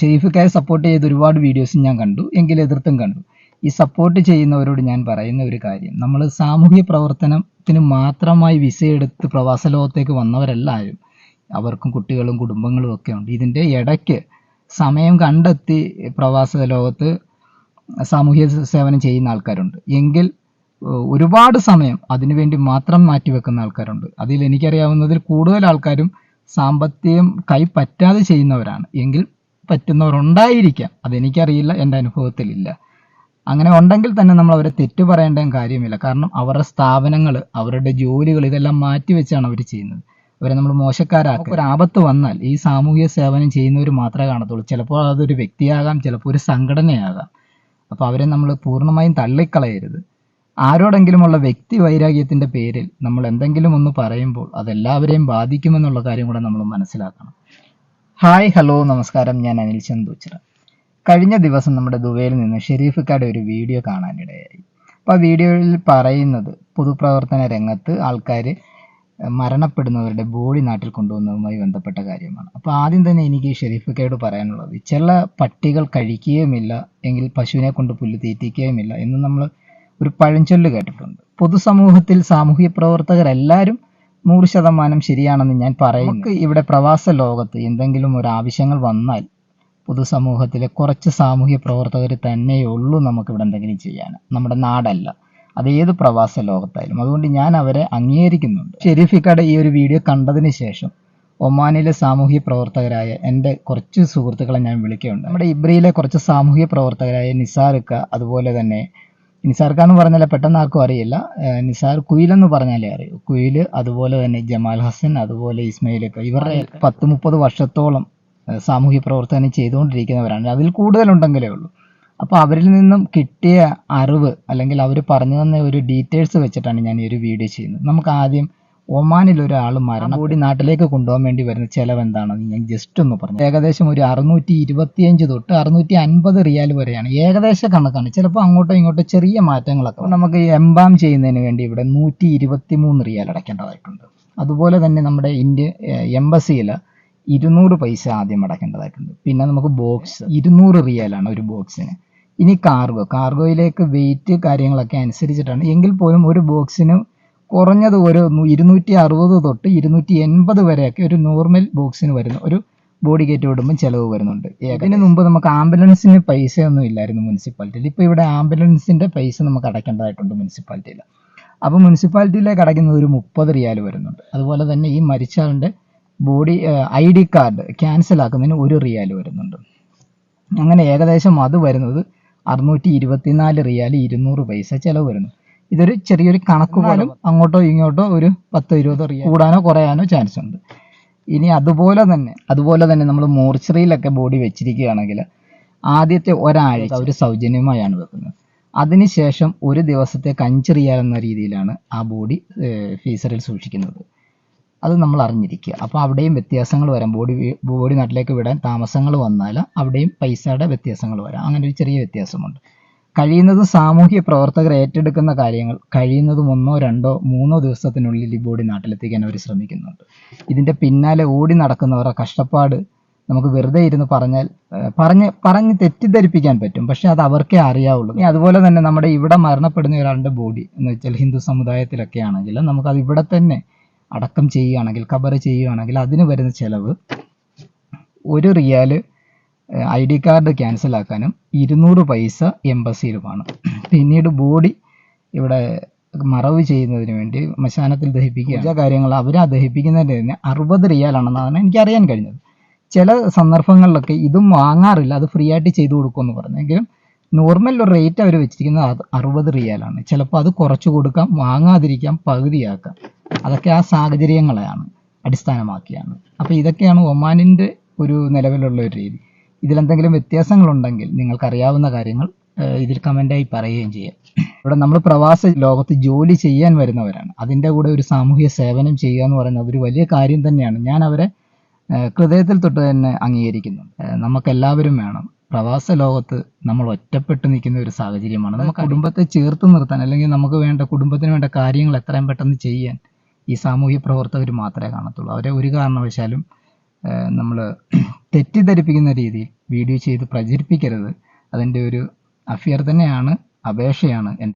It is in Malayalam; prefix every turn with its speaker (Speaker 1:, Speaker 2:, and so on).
Speaker 1: ഷെരീഫിക്കാരെ സപ്പോർട്ട് ചെയ്ത് ഒരുപാട് വീഡിയോസും ഞാൻ കണ്ടു എങ്കിൽ എതിർത്തും കണ്ടു. ഈ സപ്പോർട്ട് ചെയ്യുന്നവരോട് ഞാൻ പറയുന്ന ഒരു കാര്യം നമ്മൾ സാമൂഹ്യ പ്രവർത്തനത്തിന് മാത്രമായി വിസ എടുത്ത് പ്രവാസ ലോകത്തേക്ക് വന്നവരെല്ലാവരും അവർക്കും കുട്ടികളും കുടുംബങ്ങളും ഒക്കെ ഉണ്ട്. ഇതിന്റെ ഇടയ്ക്ക് സമയം കണ്ടെത്തി പ്രവാസ ലോകത്ത് സാമൂഹ്യ സേവനം ചെയ്യുന്ന ആൾക്കാരുണ്ട്. എങ്കിൽ ഒരുപാട് സമയം അതിനുവേണ്ടി മാത്രം മാറ്റിവെക്കുന്ന ആൾക്കാരുണ്ട്. അതിൽ എനിക്കറിയാവുന്നതിൽ കൂടുതൽ ആൾക്കാരും സാമ്പത്തികം കൈ പറ്റാതെ ചെയ്യുന്നവരാണ്. എങ്കിൽ പറ്റുന്നവരുണ്ടായിരിക്കാം. അതെനിക്കറിയില്ല എന്റെ അനുഭവത്തിലില്ല. അങ്ങനെ ഉണ്ടെങ്കിൽ തന്നെ നമ്മൾ അവരെ തെറ്റു പറയേണ്ട കാര്യമില്ല കാരണം അവരുടെ സ്ഥാപനങ്ങൾ അവരുടെ ജോലികൾ ഇതെല്ലാം മാറ്റിവെച്ചാണ് അവർ ചെയ്യുന്നത്. അവരെ നമ്മൾ മോശക്കാരാക്കുക. ഒരു ആപത്ത് വന്നാൽ ഈ സാമൂഹിക സേവനം ചെയ്യുന്നവർ മാത്രമേ കാണത്തുള്ളൂ. ചിലപ്പോൾ അതൊരു വ്യക്തിയാകാം ചിലപ്പോൾ ഒരു സംഘടനയാകാം. അപ്പോൾ അവരെ നമ്മൾ പൂർണമായും തള്ളിക്കളയരുത്. ആരോടെങ്കിലുമുള്ള വ്യക്തി വൈരാഗ്യത്തിന്റെ പേരിൽ നമ്മൾ എന്തെങ്കിലും ഒന്ന് പറയുമ്പോൾ അതെല്ലാവരെയും ബാധിക്കുമെന്നുള്ള കാര്യം കൂടെ നമ്മൾ മനസ്സിലാക്കണം. ഹായ് ഹലോ നമസ്കാരം. ഞാൻ അനിൽ ചന്ദൂച്ചർ കഴിഞ്ഞ ദിവസം നമ്മുടെ ദുബൈയിൽ നിന്ന് ഷെരീഫിക്കാരുടെ ഒരു വീഡിയോ കാണാനിടയായി. അപ്പോൾ ആ വീഡിയോയിൽ പറയുന്നത് പൊതുപ്രവർത്തന രംഗത്ത് ആൾക്കാർ മരണപ്പെടുന്നവരുടെ ബോഡി നാട്ടിൽ കൊണ്ടുവന്നതുമായി ബന്ധപ്പെട്ട കാര്യമാണ്. അപ്പോൾ ആദ്യം തന്നെ എനിക്ക് ഷെരീഫിക്കയോട് പറയാനുള്ളത് ചില പട്ടികൾ കഴിക്കുകയുമില്ല എങ്കിൽ പശുവിനെ കൊണ്ട് പുല്ല് തീറ്റിക്കുകയുമില്ല എന്ന് നമ്മൾ ഒരു പഴഞ്ചൊല്ല് കേട്ടിട്ടുണ്ട്. പൊതുസമൂഹത്തിൽ സാമൂഹ്യ പ്രവർത്തകരെല്ലാവരും നൂറ് ശതമാനം ശരിയാണെന്ന് ഞാൻ പറയും നമുക്ക് ഇവിടെ പ്രവാസ ലോകത്ത് എന്തെങ്കിലും ഒരു ആവശ്യങ്ങൾ വന്നാൽ പൊതുസമൂഹത്തിലെ കുറച്ച് സാമൂഹ്യ പ്രവർത്തകർ തന്നെയുള്ളൂ നമുക്ക് ഇവിടെ എന്തെങ്കിലും ചെയ്യാൻ. നമ്മുടെ നാടല്ല. അത് ഏത് പ്രവാസ ലോകത്തായാലും. അതുകൊണ്ട് ഞാൻ അവരെ അംഗീകരിക്കുന്നുണ്ട്. ഷെരീഫിക്കയുടെ ഈ ഒരു വീഡിയോ കണ്ടതിന് ശേഷം ഒമാനിലെ സാമൂഹ്യ പ്രവർത്തകരായ എന്റെ കുറച്ച് സുഹൃത്തുക്കളെ ഞാൻ വിളിക്കുകയുണ്ട് നമ്മുടെ ഇബ്രിയിലെ കുറച്ച് സാമൂഹ്യ പ്രവർത്തകരായ നിസാറുക്ക അതുപോലെ തന്നെ നിസാർക്ക എന്ന് പറഞ്ഞാൽ പെട്ടെന്ന് ആർക്കും അറിയില്ല. നിസാർ കുയിൽ എന്ന് പറഞ്ഞാലേ അറിയൂ. കുയിൽ അതുപോലെ തന്നെ ജമാൽ ഹസൻ അതുപോലെ ഇസ്മയിലൊക്കെ ഇവരുടെ പത്ത് മുപ്പത് വർഷത്തോളം സാമൂഹ്യ പ്രവർത്തനം ചെയ്തുകൊണ്ടിരിക്കുന്നവരാണ്. അതിൽ കൂടുതലുണ്ടെങ്കിലേ ഉള്ളൂ. അപ്പോൾ അവരിൽ നിന്നും കിട്ടിയ അറിവ് അല്ലെങ്കിൽ അവർ പറഞ്ഞു തന്ന ഒരു ഡീറ്റെയിൽസ് വെച്ചിട്ടാണ് ഞാൻ ഈ ഒരു വീഡിയോ ചെയ്യുന്നത്. നമുക്ക് ആദ്യം ഒമാനിൽ ഒരാൾ മരണം കൂടി നാട്ടിലേക്ക് കൊണ്ടുപോകാൻ വേണ്ടി വരുന്ന ചിലവ് എന്താണെന്ന് ഞാൻ ജസ്റ്റ് ഒന്ന് പറഞ്ഞു. ഏകദേശം ഒരു അറുന്നൂറ്റി ഇരുപത്തിയഞ്ച് തൊട്ട് അറുന്നൂറ്റി അൻപത് റിയാൽ വരെയാണ്. ഏകദേശ കണക്കാണ്. ചിലപ്പോൾ അങ്ങോട്ടോ ഇങ്ങോട്ടോ ചെറിയ മാറ്റങ്ങളൊക്കെ. നമുക്ക് എംബാം ചെയ്യുന്നതിന് വേണ്ടി ഇവിടെ നൂറ്റി ഇരുപത്തി മൂന്ന് റിയാൽ അടയ്ക്കേണ്ടതായിട്ടുണ്ട്. അതുപോലെ തന്നെ നമ്മുടെ ഇന്ത്യ എംബസിയിൽ ഇരുന്നൂറ് പൈസ ആദ്യം അടയ്ക്കേണ്ടതായിട്ടുണ്ട്. പിന്നെ നമുക്ക് ബോക്സ് ഇരുന്നൂറ് റിയാലാണ് ഒരു ബോക്സിന്. ഇനി കാർഗോ. കാർഗോയിലേക്ക് വെയിറ്റ് കാര്യങ്ങളൊക്കെ അനുസരിച്ചിട്ടാണ്. എങ്കിൽ പോലും ഒരു ബോക്സിന് കുറഞ്ഞത് ഒരു ഇരുന്നൂറ്റി അറുപത് തൊട്ട് ഇരുന്നൂറ്റി എൺപത് വരെയൊക്കെ ഒരു നോർമൽ ബോക്സിന് വരുന്ന ഒരു ബോഡി കയറ്റി വിടുമ്പോൾ ചിലവ് വരുന്നുണ്ട്. അതിന് മുമ്പ് നമുക്ക് ആംബുലൻസിന് പൈസയൊന്നും ഇല്ലായിരുന്നു മുനിസിപ്പാലിറ്റിയിൽ ഇപ്പോൾ ഇവിടെ ആംബുലൻസിന്റെ പൈസ നമുക്ക് അടയ്ക്കേണ്ടതായിട്ടുണ്ട് മുനിസിപ്പാലിറ്റിയിൽ അപ്പോൾ മുനിസിപ്പാലിറ്റിയിലേക്ക് അടയ്ക്കുന്നത് ഒരു മുപ്പത് റിയാൽ വരുന്നുണ്ട്. അതുപോലെ തന്നെ ഈ മരിച്ചയാളുടെ body I D card cancel ആക്കുന്നതിന് ഒരു റിയാൽ വരുന്നുണ്ട്. അങ്ങനെ ഏകദേശം അത് വരുന്നത് അറുന്നൂറ്റി ഇരുപത്തിനാല് റിയാൽ ഇരുന്നൂറ് പൈസ ചിലവ് വരുന്നു. ഇതൊരു ചെറിയൊരു കണക്ക് പോലും അങ്ങോട്ടോ ഇങ്ങോട്ടോ ഒരു പത്തോ ഇരുപതോ കൂടാനോ കുറയാനോ ചാൻസ് ഉണ്ട്. ഇനി അതുപോലെ തന്നെ അതുപോലെ തന്നെ നമ്മൾ മോർച്ചറിയിലൊക്കെ ബോഡി വെച്ചിരിക്കുകയാണെങ്കിൽ ആദ്യത്തെ ഒരാഴ്ച അവർ സൗജന്യമായാണ് വെക്കുന്നത്. അതിനുശേഷം ഒരു ദിവസത്തെ കഞ്ചെറിയാൽ എന്ന രീതിയിലാണ് ആ ബോഡി ഫീസറിൽ സൂക്ഷിക്കുന്നത്. അത് നമ്മൾ അറിഞ്ഞിരിക്കുക. അപ്പോൾ അവിടെയും വ്യത്യാസങ്ങൾ വരാം. ബോഡി ബോഡി നാട്ടിലേക്ക് വിടാൻ താമസങ്ങൾ വന്നാൽ അവിടെയും പൈസയുടെ വ്യത്യാസങ്ങൾ വരാം. അങ്ങനെ ഒരു ചെറിയ വ്യത്യാസമുണ്ട്. കഴിയുന്നതും സാമൂഹ്യ പ്രവർത്തകർ ഏറ്റെടുക്കുന്ന കാര്യങ്ങൾ കഴിയുന്നതും ഒന്നോ രണ്ടോ മൂന്നോ ദിവസത്തിനുള്ളിൽ ഈ ബോഡി നാട്ടിലെത്തിക്കാൻ അവർ ശ്രമിക്കുന്നുണ്ട്. ഇതിന്റെ പിന്നാലെ ഓടി നടക്കുന്നവരുടെ കഷ്ടപ്പാട് നമുക്ക് വെറുതെ ഇരുന്ന് പറഞ്ഞാൽ പറഞ്ഞ് പറഞ്ഞ് തെറ്റിദ്ധരിപ്പിക്കാൻ പറ്റും. പക്ഷെ അത് അവർക്കേ അറിയാവുള്ളൂ. ഇനി അതുപോലെ തന്നെ നമ്മുടെ ഇവിടെ മരണപ്പെടുന്ന ഒരാളുടെ ബോഡി എന്ന് വെച്ചാൽ ഹിന്ദു സമുദായത്തിലൊക്കെ ആണെങ്കിൽ നമുക്കത് ഇവിടെ തന്നെ അടക്കം ചെയ്യുകയാണെങ്കിൽ കബറ് ചെയ്യുകയാണെങ്കിൽ അതിന് വരുന്ന ചിലവ് ഒരു റിയാൽ ഐ ഡി കാർഡ് ക്യാൻസൽ ആക്കാനും ഇരുന്നൂറ് പൈസ എംബസിയിലുമാണ് പിന്നീട് ബോഡി ഇവിടെ മറവ് ചെയ്യുന്നതിന് വേണ്ടി മശാനത്തിൽ ദഹിപ്പിക്കുക കാര്യങ്ങൾ അവർ ആ ദഹിപ്പിക്കുന്നതിന് തന്നെ അറുപത് റിയാലാണെന്നാണ് എനിക്ക് അറിയാൻ കഴിഞ്ഞത്. ചില സന്ദർഭങ്ങളിലൊക്കെ ഇതും വാങ്ങാറില്ല അത് ഫ്രീ ആയിട്ട് ചെയ്തു കൊടുക്കുമെന്ന് പറഞ്ഞെങ്കിലും നോർമൽ ഒരു റേറ്റ് അവർ വെച്ചിരിക്കുന്നത് അത് അറുപത് റിയാലാണ്. ചിലപ്പോൾ അത് കുറച്ച് കൊടുക്കാം വാങ്ങാതിരിക്കാം പകുതിയാക്കാം. അതൊക്കെ ആ സാഹചര്യങ്ങളെയാണ് അടിസ്ഥാനമാക്കിയാണ്. അപ്പോൾ ഇതൊക്കെയാണ് ഒമാനിന്റെ ഒരു നിലവിലുള്ള ഒരു രീതി. ഇതിലെന്തെങ്കിലും വ്യത്യാസങ്ങളുണ്ടെങ്കിൽ നിങ്ങൾക്കറിയാവുന്ന കാര്യങ്ങൾ ഇതിൽ കമന്റായി പറയുകയും ചെയ്യാം. ഇവിടെ നമ്മൾ പ്രവാസ ലോകത്ത് ജോലി ചെയ്യാൻ വരുന്നവരാണ്. അതിന്റെ കൂടെ ഒരു സാമൂഹ്യ സേവനം ചെയ്യുക എന്ന് പറയുന്നത് ഒരു വലിയ കാര്യം തന്നെയാണ്. ഞാൻ അവരെ ഹൃദയത്തിൽ തൊട്ട് തന്നെ അംഗീകരിക്കുന്നു നമുക്കെല്ലാവരും വേണം. പ്രവാസ ലോകത്ത് നമ്മൾ ഒറ്റപ്പെട്ട് നിൽക്കുന്ന ഒരു സാഹചര്യമാണ്. നമുക്ക് കുടുംബത്തെ ചേർത്ത് നിർത്താൻ അല്ലെങ്കിൽ നമുക്ക് വേണ്ട കുടുംബത്തിന് വേണ്ട കാര്യങ്ങൾ എത്രയും പെട്ടെന്ന് ചെയ്യാൻ ഈ സാമൂഹ്യ പ്രവർത്തകർ മാത്രമേ കാണത്തുള്ളൂ. അവരെ ഒരു കാരണവശാലും നമ്മൾ തെറ്റിദ്ധരിപ്പിക്കുന്ന രീതിയിൽ വീഡിയോ ചെയ്ത് പ്രചരിപ്പിക്കരുത്. അതിന്റെ ഒരു അഭ്യർത്ഥനയാണ് അപേക്ഷയാണ്